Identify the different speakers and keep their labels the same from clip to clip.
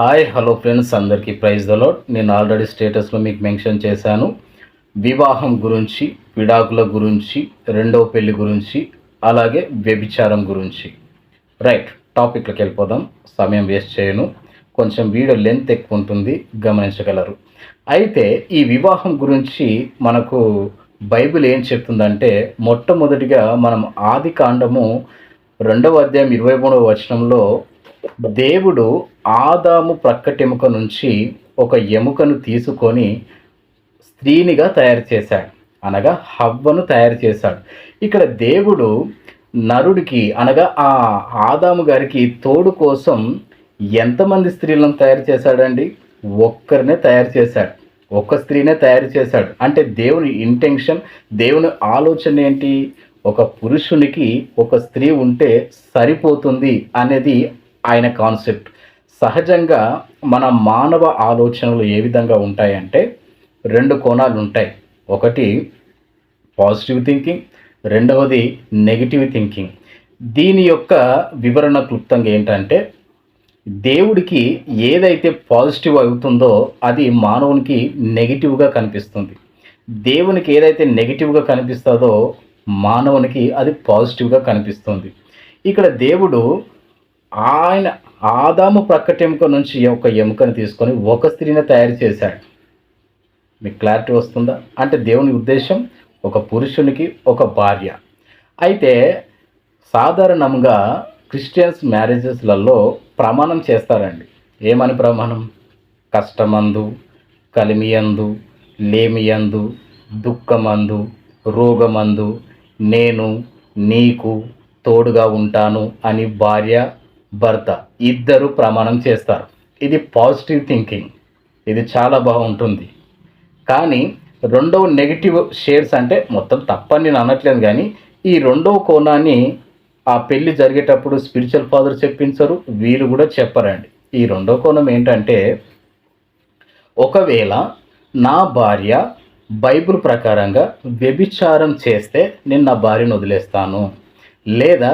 Speaker 1: Hi hello friends అందరికీ ప్రైజ్ దలో నేను ఆల్రెడీ స్టేటస్లో మీకు మెన్షన్ చేశాను. వివాహం గురించి విడాకుల గురించి రెండవ పెళ్ళి గురించి అలాగే వ్యభిచారం గురించి. రైట్ టాపిక్లోకి వెళ్ళిపోదాం. సమయం వేస్ట్ చేయను. కొంచెం వీడియో లెంత్ ఎక్కువ ఉంటుంది గమనించగలరు. అయితే ఈ వివాహం గురించి మనకు బైబిల్ ఏం చెప్తుందంటే మొట్టమొదటిగా మనం ఆది కాండము రెండవ అధ్యాయం ఇరవై మూడవ వచనంలో దేవుడు ఆదాము ప్రక్కటెముక నుంచి ఒక ఎముకను తీసుకొని స్త్రీనిగా తయారు చేశాడు. అనగా హవ్వను తయారు చేశాడు. ఇక్కడ దేవుడు నరుడికి అనగా ఆ ఆదాము గారికి తోడు కోసం ఎంతమంది స్త్రీలను తయారు చేశాడండి? ఒక్కరినే తయారు చేశాడు. ఒక్క స్త్రీనే తయారు చేశాడు. అంటే దేవుని ఇంటెన్షన్ దేవుని ఆలోచన ఏంటి? ఒక పురుషునికి ఒక స్త్రీ ఉంటే సరిపోతుంది అనేది ఆయన కాన్సెప్ట్. సహజంగా మన మానవ ఆలోచనలు ఏ విధంగా ఉంటాయంటే రెండు కోణాలు ఉంటాయి ఒకటి పాజిటివ్ థింకింగ్ రెండవది నెగిటివ్ థింకింగ్. దీని యొక్క వివరణ క్లుప్తంగా ఏంటంటే దేవుడికి ఏదైతే పాజిటివ్ అవుతుందో అది మానవునికి నెగిటివ్గా కనిపిస్తుంది. దేవునికి ఏదైతే నెగిటివ్గా కనిపిస్తుందో మానవునికి అది పాజిటివ్గా కనిపిస్తుంది. ఇక్కడ దేవుడు ఆయన ఆదాము ప్రక్కటెముక నుంచి ఒక ఎముకను తీసుకొని ఒక స్త్రీని తయారు చేశాడు. మీకు క్లారిటీ వస్తుందా? అంటే దేవుని ఉద్దేశం ఒక పురుషునికి ఒక భార్య. అయితే సాధారణంగా క్రిస్టియన్స్ మ్యారేజెస్లలో ప్రమాణం చేస్తారండి. ఏమని ప్రమాణం? కష్టమందు కలిమియందు లేమియందు దుఃఖమందు రోగమందు నేను నీకు తోడుగా ఉంటాను అని భార్య భర్త ఇద్దరు ప్రమాణం చేస్తారు. ఇది పాజిటివ్ థింకింగ్ ఇది చాలా బాగుంటుంది. కానీ రెండవ నెగిటివ్ షేర్స్ అంటే మొత్తం తప్పని నేను అనట్లేదు కానీ ఈ రెండవ కోణాన్ని ఆ పెళ్ళి జరిగేటప్పుడు స్పిరిచువల్ ఫాదర్ చెప్పించరు వీళ్ళు కూడా చెప్పరండి. ఈ రెండో కోణం ఏంటంటే ఒకవేళ నా భార్య బైబిల్ ప్రకారంగా వ్యభిచారం చేస్తే నేను నా భార్యను వదిలేస్తాను. లేదా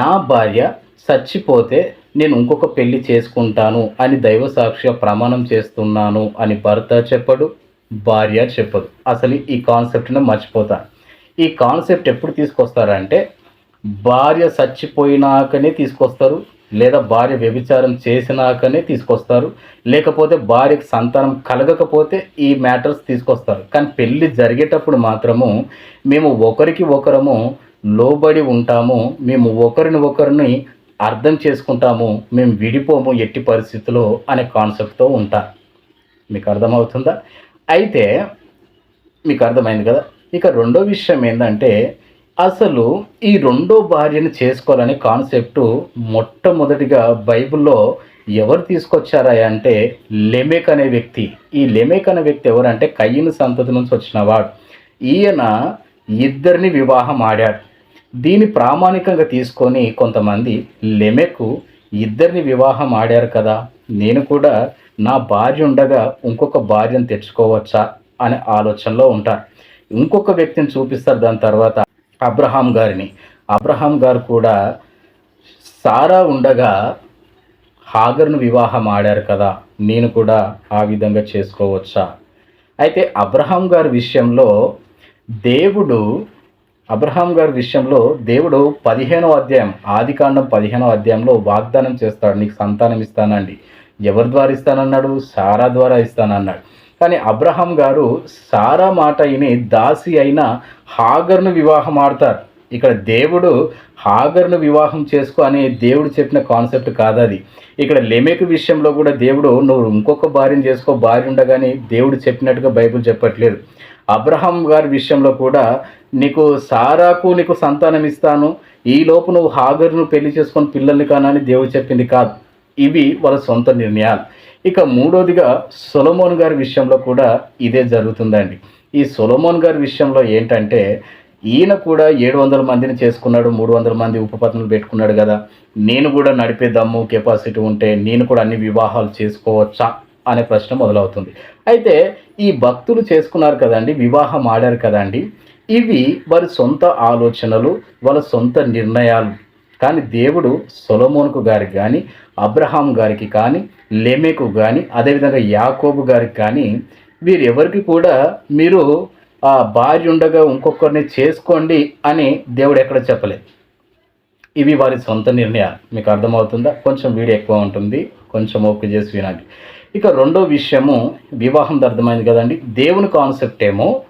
Speaker 1: నా భార్య చచ్చిపోతే నేను ఇంకొక పెళ్ళి చేసుకుంటాను అని దైవ సాక్ష్య ప్రమాణం చేస్తున్నాను అని భర్త చెప్పడు భార్య చెప్పదు. అసలు ఈ కాన్సెప్ట్ని మర్చిపోతాను ఈ కాన్సెప్ట్ ఎప్పుడు తీసుకొస్తారంటే భార్య చచ్చిపోయినాకనే తీసుకొస్తారు లేదా భార్య వ్యభిచారం చేసినాకనే తీసుకొస్తారు లేకపోతే భార్యకు సంతానం కలగకపోతే ఈ మ్యాటర్స్ తీసుకొస్తారు. కానీ పెళ్ళి జరిగేటప్పుడు మాత్రము మేము ఒకరికి ఒకరము లోబడి ఉంటాము మేము ఒకరిని ఒకరిని అర్థం చేసుకుంటాము మేము విడిపోము ఎట్టి పరిస్థితుల్లో అనే కాన్సెప్ట్తో ఉంటారు మీకు అర్థమవుతుందా? అయితే మీకు అర్థమైంది కదా? ఇక రెండో విషయం ఏంటంటే అసలు ఈ రెండో భార్యను చేసుకోవాలనే కాన్సెప్ట్ మొట్టమొదటిగా బైబిల్లో ఎవరు తీసుకొచ్చారా అంటే లెమెక్ అనే వ్యక్తి. ఈ లెమెక్ అనే వ్యక్తి ఎవరంటే కయ్యను సంతతి నుంచి వచ్చినవాడు ఈయన ఇద్దరిని వివాహం ఆడాడు. దీన్ని ప్రామాణికంగా తీసుకొని కొంతమంది లెమెకు ఇద్దరిని వివాహం ఆడారు కదా. నేను కూడా నా భార్య ఉండగా ఇంకొక భార్యను తెచ్చుకోవచ్చా అనే ఆలోచనలో ఉంటారు ఇంకొక వ్యక్తిని చూపిస్తారు దాని తర్వాత అబ్రహాం గారిని. అబ్రహాం గారు కూడా సారా ఉండగా హాగర్ను వివాహం ఆడారు కదా. నేను కూడా ఆ విధంగా చేసుకోవచ్చా? అయితే అబ్రహాం గారి విషయంలో దేవుడు అబ్రహాం గారి విషయంలో దేవుడు పదిహేనవ అధ్యాయం ఆదికాండం పదిహేనవ అధ్యాయంలో వాగ్దానం చేస్తాడు. నీకు సంతానం ఇస్తానండి. ఎవరి ద్వారా ఇస్తానన్నాడు? సారా ద్వారా ఇస్తానన్నాడు. కానీ అబ్రహాం గారు సారా మాట అయిని దాసి అయిన హాగర్ను వివాహం ఆడతారు. ఇక్కడ దేవుడు హాగర్ను వివాహం చేసుకో అని దేవుడు చెప్పిన కాన్సెప్ట్ కాదు అది ఇక్కడ లెమెక్ విషయంలో కూడా దేవుడు నువ్వు ఇంకొక భార్యను చేసుకో భార్య ఉండగానే దేవుడు చెప్పినట్టుగా బైబిల్ చెప్పట్లేదు. అబ్రహం గారి విషయంలో కూడా నీకు సారాకు నీకు సంతానం ఇస్తాను. ఈ లోపు నువ్వు హాగర్ను పెళ్ళి చేసుకొని పిల్లల్ని కానని దేవుడు చెప్పింది కాదు. ఇవి వాళ్ళ సొంత నిర్ణయాలు. ఇక మూడోదిగా సొలమోన్ గారి విషయంలో కూడా ఇదే జరుగుతుందండి. ఈ సొలమోన్ గారి విషయంలో ఏంటంటే ఈయన కూడా ఏడు వందల మందిని చేసుకున్నాడు మూడు వందల మంది ఉపపత్నులు పెట్టుకున్నాడు కదా. నేను కూడా నడిపే దమ్ము కెపాసిటీ ఉంటే నేను కూడా అన్ని వివాహాలు చేసుకోవచ్చా? అనే ప్రశ్న మొదలవుతుంది. అయితే ఈ భక్తులు చేసుకున్నారు కదండి వివాహం ఆడారు కదండి ఇవి వారి సొంత ఆలోచనలు వాళ్ళ సొంత నిర్ణయాలు. కానీ దేవుడు సొలమోనుకు గారికి కానీ అబ్రహాం గారికి కానీ లెమెకు కానీ అదేవిధంగా యాకోబు గారికి కానీ వీరు ఎవరికి కూడా మీరు ఆ భార్య ఉండగా ఇంకొకరిని చేసుకోండి అని దేవుడు ఎక్కడ చెప్పలేదు. ఇవి వారి సొంత నిర్ణయాలు. మీకు అర్థమవుతుందా? కొంచెం వీడియో ఎక్కువ ఉంటుంది. కొంచెం ఓపిక చేసి వినండి. ఇక రెండో విషయము వివాహం అర్థమైంది కదండి. దేవుని కాన్సెప్ట్ ఏమో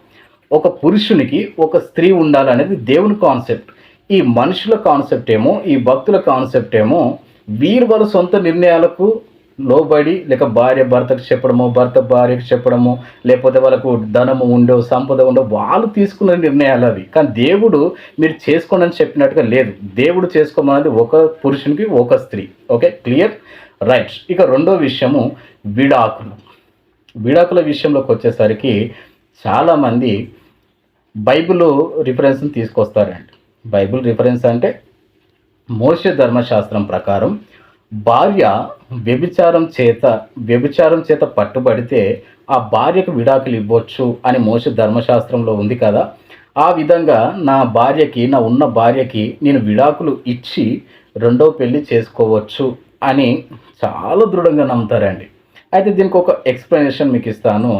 Speaker 1: ఒక పురుషునికి ఒక స్త్రీ ఉండాలనేది దేవుని కాన్సెప్ట్. ఈ మనుషుల కాన్సెప్ట్ ఏమో ఈ భక్తుల కాన్సెప్ట్ ఏమో వీరు వాళ్ళ సొంత నిర్ణయాలకు లోబడి లేక భార్య భర్తకు చెప్పడము భర్త భార్యకు చెప్పడము లేకపోతే వాళ్ళకు ధనము ఉండో సంపద ఉండో వాళ్ళు తీసుకున్న నిర్ణయాలు అవి. కానీ దేవుడు మీరు చేసుకోండి అని చెప్పినట్టుగా లేదు. దేవుడు చేసుకోమన్నది ఒక పురుషునికి ఒక స్త్రీ. ఓకే? క్లియర్? రైట్. ఇక రెండో విషయము విడాకులు. విడాకుల విషయంలోకి వచ్చేసరికి చాలామంది బైబిల్ రిఫరెన్స్ని తీసుకొస్తారండి. బైబిల్ రిఫరెన్స్ అంటే మోష ధర్మశాస్త్రం ప్రకారం భార్య వ్యభిచారం చేత వ్యభిచారం చేత పట్టుబడితే ఆ భార్యకు విడాకులు ఇవ్వచ్చు అని మోస ధర్మశాస్త్రంలో ఉంది కదా. ఆ విధంగా నా భార్యకి నా ఉన్న భార్యకి నేను విడాకులు ఇచ్చి రెండో పెళ్ళి చేసుకోవచ్చు అని చాలా దృఢంగా నమ్ముతారండి. అయితే దీనికి ఒక ఎక్స్ప్లెనేషన్ మీకు ఇస్తాను.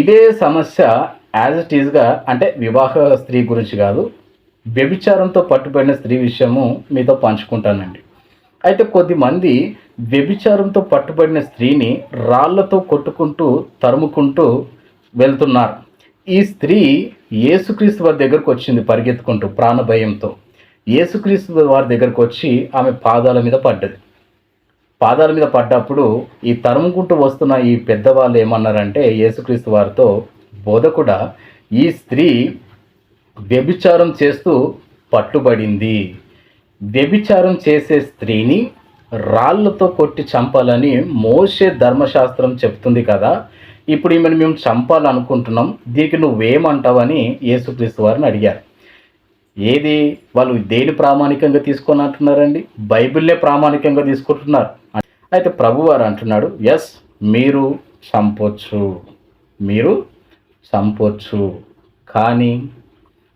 Speaker 1: ఇదే సమస్య యాజ్ ఇట్ ఈజ్గా అంటే వివాహ స్త్రీ గురించి కాదు వ్యభిచారంతో పట్టుబడిన స్త్రీ విషయము మీతో పంచుకుంటానండి. అయితే కొద్దిమంది వ్యభిచారంతో పట్టుబడిన స్త్రీని రాళ్ళతో కొట్టుకుంటూ తరుముకుంటూ వెళ్తున్నారు. ఈ స్త్రీ యేసుక్రీస్తు వారి దగ్గరకు వచ్చింది పరిగెత్తుకుంటూ ప్రాణభయంతో. యేసుక్రీస్తు వారి దగ్గరకు వచ్చి ఆమె పాదాల మీద పడ్డది. పాదాల మీద పడ్డప్పుడు ఈ తరుముకుంటూ వస్తున్న ఈ పెద్దవాళ్ళు ఏమన్నారంటే యేసుక్రీస్తు వారితో బోధకుడ ఈ స్త్రీ వ్యభిచారం చేస్తూ పట్టుబడింది. వ్యభిచారం చేసే స్త్రీని రాళ్ళతో కొట్టి చంపాలని మోసే ధర్మశాస్త్రం చెప్తుంది కదా. ఇప్పుడు ఈమెను మేము చంపాలనుకుంటున్నాం. దీనికి నువ్వేమంటావని యేసుక్రీస్తు వారిని అడిగారు. ఏది వాళ్ళు దేని ప్రామాణికంగా తీసుకొని అంటున్నారండి? బైబిల్లే ప్రామాణికంగా తీసుకుంటున్నారు. అయితే ప్రభువారు అంటున్నాడు ఎస్ మీరు చంపొచ్చు. మీరు చంపొచ్చు. కానీ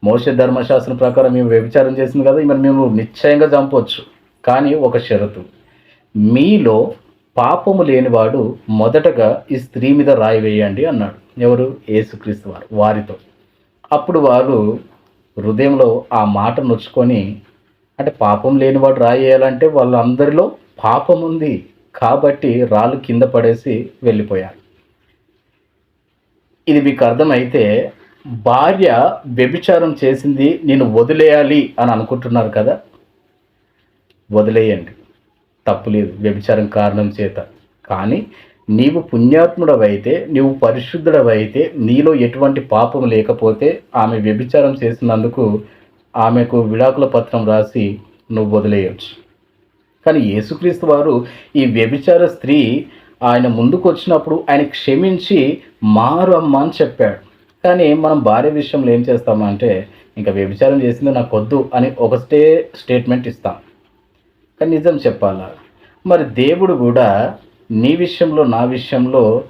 Speaker 1: మోస ధర్మశాస్త్రం ప్రకారం మేము వ్యభిచారం చేసింది కదా మరి మేము నిశ్చయంగా చంపొచ్చు. కానీ ఒక షరతు. మీలో పాపము లేనివాడు మొదటగా ఈ స్త్రీ మీద రాయి వేయండి అన్నాడు. ఎవరు? యేసుక్రీస్తు వారు. వారితో. అప్పుడు వారు హృదయంలో ఆ మాట నొచ్చుకొని అంటే పాపం లేనివాడు రాయి వాళ్ళందరిలో పాపం ఉంది కాబట్టి రాళ్ళు కింద పడేసి వెళ్ళిపోయారు. ఇది మీకు అర్థమైతే భార్య వ్యభిచారం చేసింది నేను వదిలేయాలి అని అనుకుంటున్నారు కదా? వదిలేయండి. తప్పులేదు వ్యభిచారం కారణం చేత. కానీ నీవు పుణ్యాత్ముడవైతే నీవు పరిశుద్ధుడవైతే నీలో ఎటువంటి పాపం లేకపోతే ఆమె వ్యభిచారం చేసినందుకు ఆమెకు విడాకుల పత్రం రాసి నువ్వు వదిలేయచ్చు. కానీ యేసుక్రీస్తు వారు ఈ వ్యభిచార స్త్రీ ఆయన ముందుకు వచ్చినప్పుడు ఆయన క్షమించి మారు అమ్మ అని చెప్పాడు. కానీ మనం భార్య విషయంలో ఏం చేస్తామంటే ఇంకా వ్యభిచారం చేసింది నాకు వద్దు అని ఒక స్టే స్టేట్మెంట్ ఇస్తాం. కానీ నిజం చెప్పాలా? మరి దేవుడు కూడా నీ విషయంలో నా విషయంలో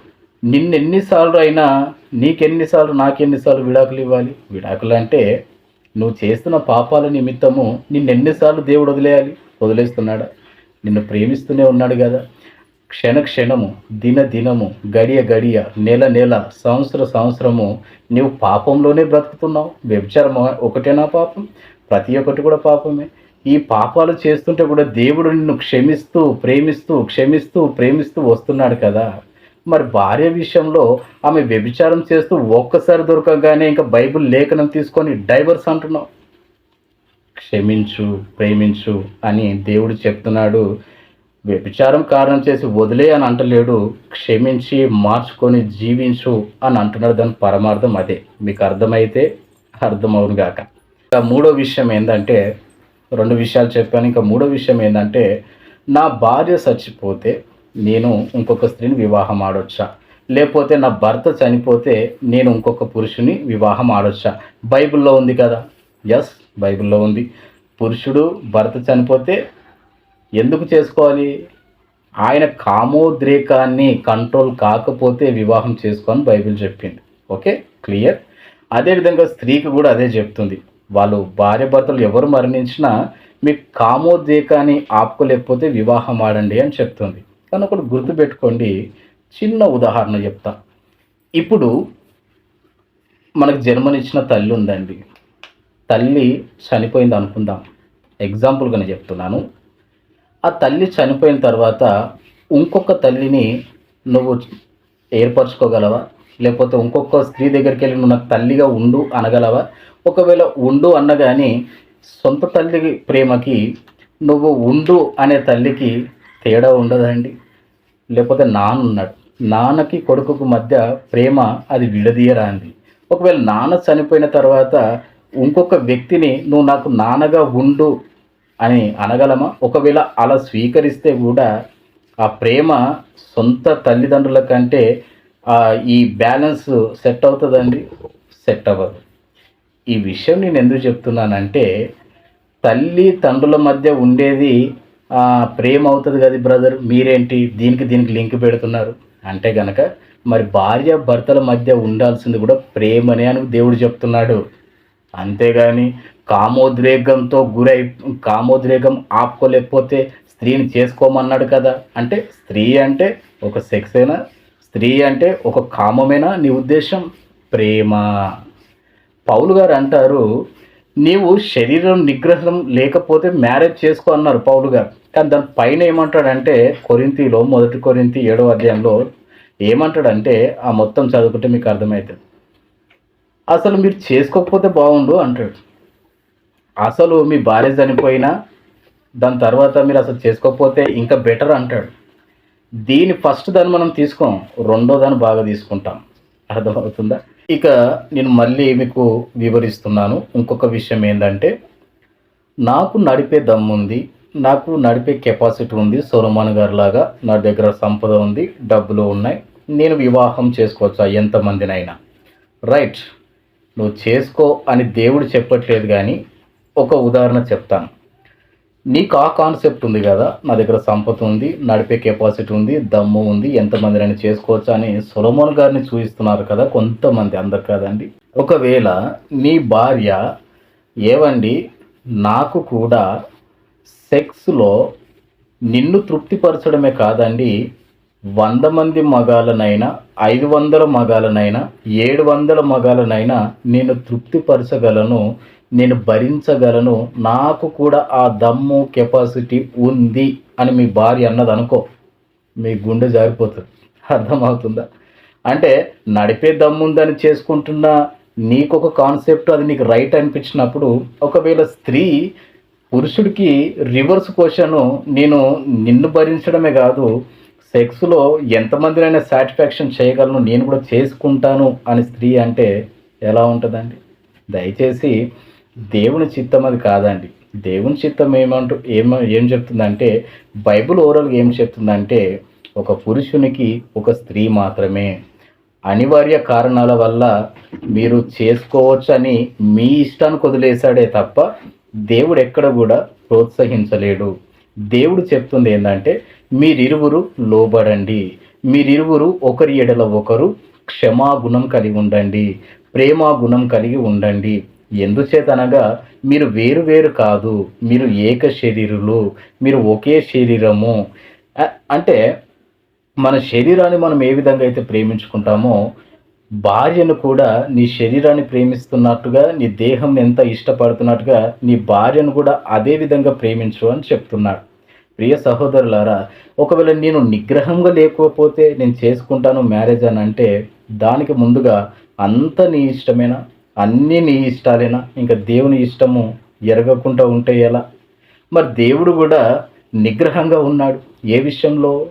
Speaker 1: నిన్నెన్నిసార్లు అయినా నీకెన్నిసార్లు నాకెన్నిసార్లు విడాకులు ఇవ్వాలి. విడాకులు అంటే నువ్వు చేస్తున్న పాపాల నిమిత్తము నిన్నెన్నిసార్లు దేవుడు వదిలేయాలి. వదిలేస్తున్నాడా? నిన్ను ప్రేమిస్తూనే ఉన్నాడు కదా. క్షణ క్షణము దిన దినము గడియ గడియ నెల నెల సంవత్సర సంవత్సరము నీవు పాపంలోనే బ్రతుకుతున్నావు. వ్యభిచారం ఒకటేనా పాపం? ప్రతి ఒక్కటి కూడా పాపమే. ఈ పాపాలు చేస్తుంటే కూడా దేవుడు నిన్ను క్షమిస్తూ ప్రేమిస్తూ క్షమిస్తూ ప్రేమిస్తూ వస్తున్నాడు కదా. మరి భార్య విషయంలో ఆమె వ్యభిచారం చేస్తూ ఒక్కసారి దొరకగానే ఇంకా బైబిల్ లేఖనం తీసుకొని డైవర్స్ అంటున్నావు. క్షమించు ప్రేమించు అని దేవుడు చెప్తున్నాడు. వ్యభిచారం కారణం చేసి వదిలే అని అంటలేడు. క్షమించి మార్చుకొని జీవించు అని అంటున్నాడు. దాని పరమార్థం అదే. మీకు అర్థమైతే అర్థమవును గాక. ఇంకా మూడో విషయం ఏంటంటే రెండు విషయాలు చెప్పాను. ఇంకా మూడో విషయం ఏంటంటే నా భార్య చచ్చిపోతే నేను ఇంకొక స్త్రీని వివాహం ఆడొచ్చా? లేకపోతే నా భర్త చనిపోతే నేను ఇంకొక పురుషుని వివాహం ఆడొచ్చా? బైబిల్లో ఉంది కదా? ఎస్ బైబిల్లో ఉంది. పురుషుడు భర్త చనిపోతే ఎందుకు చేసుకోవాలి? ఆయన కామోద్రేకాన్ని కంట్రోల్ కాకపోతే వివాహం చేసుకొని బైబిల్ చెప్పింది. ఓకే? క్లియర్? అదేవిధంగా స్త్రీకి కూడా అదే చెప్తుంది. వాళ్ళు భార్య భర్తలు ఎవరు మరణించినా మీకు కామోద్రేకాన్ని ఆపుకోలేకపోతే వివాహం ఆడండి అని చెప్తుంది. కానీ ఒకటి గుర్తుపెట్టుకోండి చిన్న ఉదాహరణ చెప్తా. ఇప్పుడు మనకు జన్మనిచ్చిన తల్లి ఉందండి. తల్లి చనిపోయింది అనుకుందాం. ఎగ్జాంపుల్గానే చెప్తున్నాను. ఆ తల్లి చనిపోయిన తర్వాత ఇంకొక తల్లిని నువ్వు ఏర్పరచుకోగలవా? లేకపోతే ఇంకొక స్త్రీ దగ్గరికి వెళ్ళి నువ్వు నాకు తల్లిగా ఉండు అనగలవా? ఒకవేళ ఉండు అన్నగాని సొంత తల్లి ప్రేమకి నువ్వు ఉండు అనే తల్లికి తేడా ఉండదండి. లేకపోతే నాన్న ఉన్నాడు. నాన్నకి కొడుకుకు మధ్య ప్రేమ అది విడదీయరాంది ఒకవేళ నాన్న చనిపోయిన తర్వాత ఇంకొక వ్యక్తిని నువ్వు నాకు నాన్నగా ఉండు అని అనగలమా? ఒకవేళ అలా స్వీకరిస్తే కూడా ఆ ప్రేమ సొంత తల్లిదండ్రుల కంటే ఈ బ్యాలెన్స్ సెట్ అవుతుందండి? సెట్ అవ్వదు. ఈ విషయం నేను ఎందుకు చెప్తున్నానంటే తల్లి తండ్రుల మధ్య ఉండేది ప్రేమ అవుతుంది కదా బ్రదర్ మీరేంటి? దీనికి దీనికి లింక్ పెడుతున్నారు. అంటే గనక మరి భార్య భర్తల మధ్య ఉండాల్సింది కూడా ప్రేమనే అని దేవుడు చెప్తున్నాడు. అంతేగాని కామోద్రేగంతో గురై కామోద్రేగం ఆపుకోలేకపోతే స్త్రీని చేసుకోమన్నాడు కదా. అంటే స్త్రీ అంటే ఒక సెక్సేనా? స్త్రీ అంటే ఒక కామమేనా? నీ ఉద్దేశం? ప్రేమ. పౌలు గారు అంటారు నీవు శరీరం నిగ్రహం లేకపోతే మ్యారేజ్ చేసుకో అన్నారు పౌలు గారు. కానీ దాని పైన ఏమంటాడంటే కొరింతిలో మొదటి కొరింతి ఏడో అధ్యాయంలో ఏమంటాడంటే ఆ మొత్తం చదువుకుంటే మీకు అర్థమవుతుంది అసలు మీరు చేసుకోకపోతే బాగుండు అంటాడు. అసలు మీ భార్య చనిపోయినా దాని తర్వాత మీరు అసలు చేసుకోకపోతే ఇంకా బెటర్ అంటాడు. దీని ఫస్ట్ దాన్ని మనం తీసుకోం రెండో దాన్ని బాగా తీసుకుంటాం. అర్థమవుతుందా? ఇక నేను మళ్ళీ మీకు వివరిస్తున్నాను. ఇంకొక విషయం ఏంటంటే నాకు నడిపే దమ్ముంది నాకు నడిపే కెపాసిటీ ఉంది సోలమాన్ గారు లాగా నా దగ్గర సంపద ఉంది డబ్బులు ఉన్నాయి నేను వివాహం చేసుకోవచ్చా ఎంతమందినైనా. రైట్ నువ్వు చేసుకో అని దేవుడు చెప్పట్లేదు కానీ ఒక ఉదాహరణ చెప్తాను. నీకు ఆ కాన్సెప్ట్ ఉంది కదా? నా దగ్గర సంపద ఉంది నడిపే కెపాసిటీ ఉంది దమ్ము ఉంది ఎంతమందినైనా చేసుకోవచ్చు అని సొలమోన్ గారిని చూపిస్తున్నారు కదా కొంతమంది అందరు కదండి. ఒకవేళ నీ భార్య ఏవండి నాకు కూడా సెక్స్లో నిన్ను తృప్తిపరచడమే కాదండి వంద మంది మగాలనైనా ఐదు వందల మగాలనైనా ఏడు వందల మగాలనైనా నేను తృప్తిపరచగలను. నేను భరించగలను నాకు కూడా ఆ దమ్ము కెపాసిటీ ఉంది అని మీ భార్య అన్నది అనుకో మీ గుండె జారిపోతుంది. అర్థమవుతుందా? అంటే నడిపే దమ్ముందని చేసుకుంటున్న నీకు ఒక కాన్సెప్ట్ అది నీకు రైట్ అనిపించినప్పుడు ఒకవేళ స్త్రీ పురుషుడికి రివర్స్ క్వశ్చన్ నేను నిన్ను భరించడమే కాదు సెక్స్లో ఎంతమందినైనా సాటిస్ఫాక్షన్ చేయగలను నేను కూడా చేసుకుంటాను అని స్త్రీ అంటే ఎలా ఉంటుందండి? దయచేసి దేవుని చిత్తం అది కాదండి. దేవుని చిత్తం ఏమంటూ ఏమ ఏం చెప్తుందంటే బైబిల్ ఓవరాల్గా ఏం చెప్తుందంటే ఒక పురుషునికి ఒక స్త్రీ మాత్రమే. అనివార్య కారణాల వల్ల మీరు చేసుకోవచ్చని మీ ఇష్టానికి వదిలేశాడే తప్ప దేవుడు ఎక్కడ కూడా ప్రోత్సహించలేడు. దేవుడు చెప్తుంది ఏంటంటే మీరిరువురు లోబడండి. మీరిరువురు ఒకరి ఎడల ఒకరు క్షమాగుణం కలిగి ఉండండి. ప్రేమాగుణం కలిగి ఉండండి. ఎందుచేతనగా మీరు వేరు వేరు కాదు మీరు ఏక శరీరులు మీరు ఒకే శరీరము. అంటే మన శరీరాన్ని మనం ఏ విధంగా అయితే ప్రేమించుకుంటామో భార్యను కూడా నీ శరీరాన్ని ప్రేమిస్తున్నట్టుగా నీ దేహం ఎంత ఇష్టపడుతున్నట్టుగా నీ భార్యను కూడా అదే విధంగా ప్రేమించు అని చెప్తున్నాడు. ప్రియ సహోదరులారా ఒకవేళ నేను నిగ్రహంగా లేకపోతే నేను చేసుకుంటాను మ్యారేజ్ అని అంటే దానికి ముందుగా అంత నీ ఇష్టమేనా? అన్నీ నీ ఇష్టాలేనా? ఇంకా దేవుని ఇష్టము ఎరగకుండా ఉంటే ఎలా? మరి దేవుడు కూడా నిగ్రహంగా ఉన్నాడు. ఏ విషయంలో?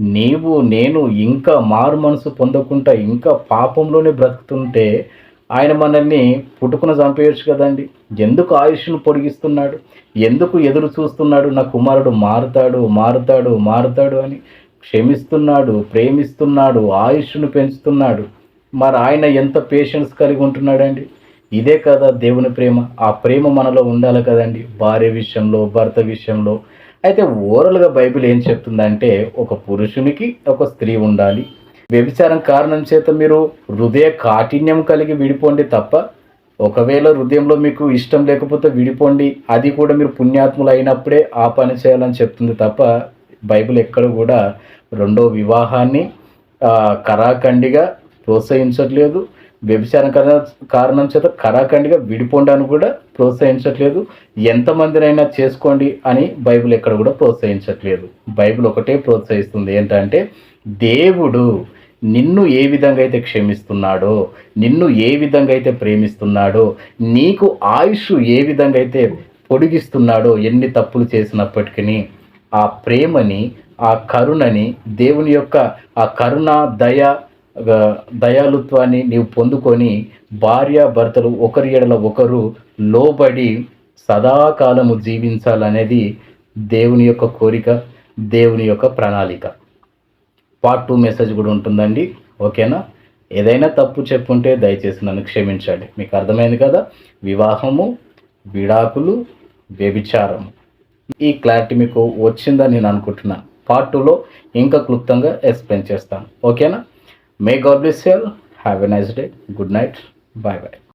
Speaker 1: నీవు నేను ఇంకా మారు మనసు పొందకుండా ఇంకా పాపంలోనే బ్రతుకుతుంటే ఆయన మనల్ని పుట్టుకున చంపేయచ్చు కదండి. ఎందుకు ఆయుష్ను పొడిగిస్తున్నాడు? ఎందుకు ఎదురు చూస్తున్నాడు? నా కుమారుడు మారుతాడు మారుతాడు మారుతాడు అని క్షమిస్తున్నాడు ప్రేమిస్తున్నాడు ఆయుష్ను పెంచుతున్నాడు. మరి ఆయన ఎంత పేషెన్స్ కలిగి ఉంటున్నాడండి? ఇదే కదా దేవుని ప్రేమ. ఆ ప్రేమ మనలో ఉండాలి కదండి. భార్య విషయంలో భర్త విషయంలో. అయితే ఓవరాల్గా బైబిల్ ఏం చెప్తుందంటే ఒక పురుషునికి ఒక స్త్రీ ఉండాలి. వ్యభిచారం కారణం చేత మీరు హృదయ కాఠిన్యం కలిగి విడిపోండి తప్ప ఒకవేళ హృదయంలో మీకు ఇష్టం లేకపోతే విడిపోండి. అది కూడా మీరు పుణ్యాత్ములు అయినప్పుడే ఆ పని చేయాలని చెప్తుంది తప్ప బైబిల్ ఎక్కడ కూడా రెండో వివాహాన్ని కరాఖండిగా ప్రోత్సహించట్లేదు. వ్యభిచారం కారణ- కారణం చేత కరాఖండిగా విడిపోండాన్ని కూడా ప్రోత్సహించట్లేదు. ఎంతమందినైనా చేసుకోండి అని బైబిల్ ఎక్కడ కూడా ప్రోత్సహించట్లేదు. బైబిల్ ఒకటే ప్రోత్సహిస్తుంది. ఏంటంటే దేవుడు నిన్ను ఏ విధంగా అయితే క్షమిస్తున్నాడో నిన్ను ఏ విధంగా అయితే ప్రేమిస్తున్నాడో నీకు ఆయుష్ ఏ విధంగా అయితే పొడిగిస్తున్నాడో ఎన్ని తప్పులు చేసినప్పటికీ ఆ ప్రేమని ఆ కరుణని దేవుని యొక్క ఆ కరుణ దయ దయాలుత్వాన్ని నీవు పొందుకొని భార్య భర్తలు ఒకరి ఎడల ఒకరు లోబడి సదాకాలము జీవించాలనేది దేవుని యొక్క కోరిక దేవుని యొక్క ప్రణాళిక. పార్ట్ టూ మెసేజ్ కూడా ఉంటుందండి. ఓకేనా? ఏదైనా తప్పు చెప్పుంటే దయచేసి నన్ను క్షమించండి. మీకు అర్థమైంది కదా? వివాహము విడాకులు వ్యభిచారము. ఈ క్లారిటీ మీకు వచ్చిందని నేను అనుకుంటున్నాను పార్ట్ టూలో ఇంకా క్లుప్తంగా ఎక్స్ప్లెయిన్ చేస్తాను. ఓకేనా? May God bless you all. Have a nice day. Good night. Bye bye.